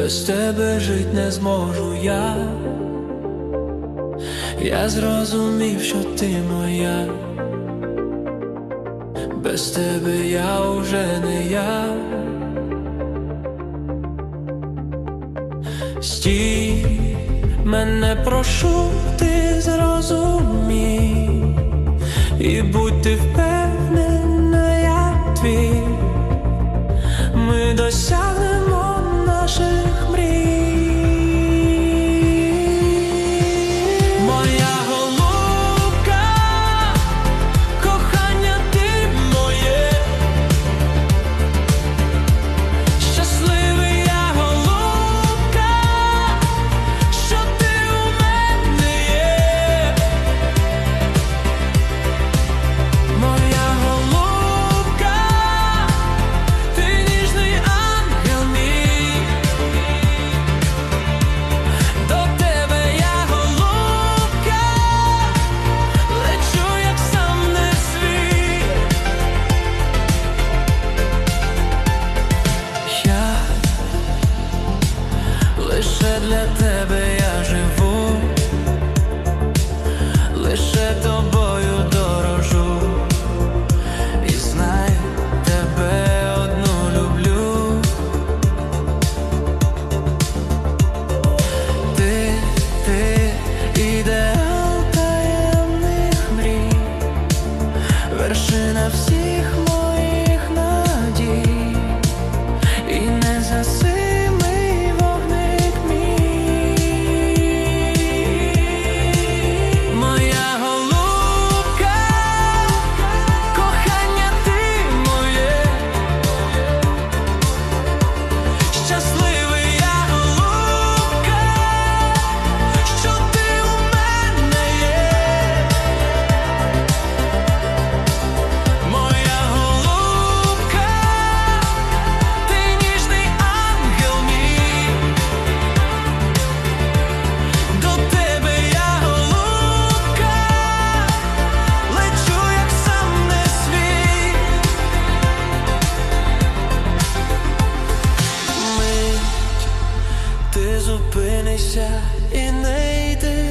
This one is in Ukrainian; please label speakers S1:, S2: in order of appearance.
S1: без тебе жить не зможу я, я зрозумів, що ти моя, без тебе я уже не я. Стій, мене прошу, ти зрозумій і будь ти впевнена, я твій, ми досяг. вершина всіх. Indonesia in 80s